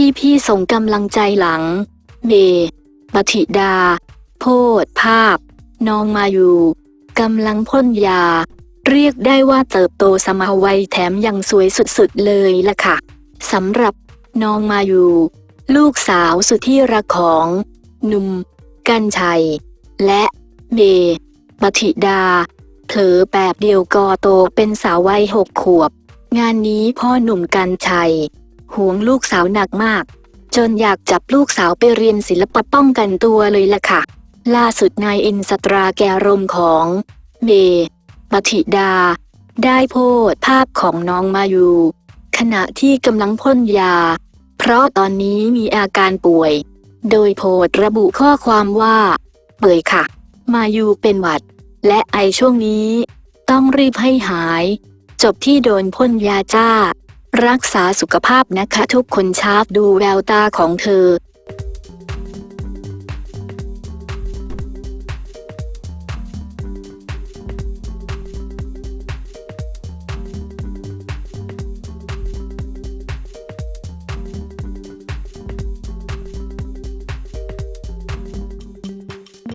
พี่พี่ๆส่งกำลังใจหลังเมปฏิดา โพดภาพ น้องมาอยู่กำลังพ่นยา เรียกได้ว่าเติบโตสมาวัยแถมยังสวยสุดๆเลยล่ะค่ะสำหรับน้องมาอยู่ ลูกสาวสุดที่รักของหนุ่มกันชัย และเมปฏิดา เผลอแป๊บเดียวก็โตเป็นสาววัยหกขวบ งานนี้พ่อหนุ่มกันชัย ห่วงลูกสาวหนักมาก จนอยากจับลูกสาวไปเรียนศิลปะป้องกันตัวเลยล่ะค่ะ ล่าสุดนายอินสตราแกรมของเมปฏิดา ได้โพสต์ภาพของน้องมาอยู่ขณะที่กำลังพ่นยา เพราะตอนนี้มีอาการป่วย โดยโพสต์ระบุข้อความว่าเปื่อยค่ะ มาอยู่เป็นหวัด และไอช่วงนี้ ต้องรีบให้หาย จบที่โดนพ่นยาจ้า รักษาสุขภาพนะคะทุกคนชาบดูแววตาของเธอ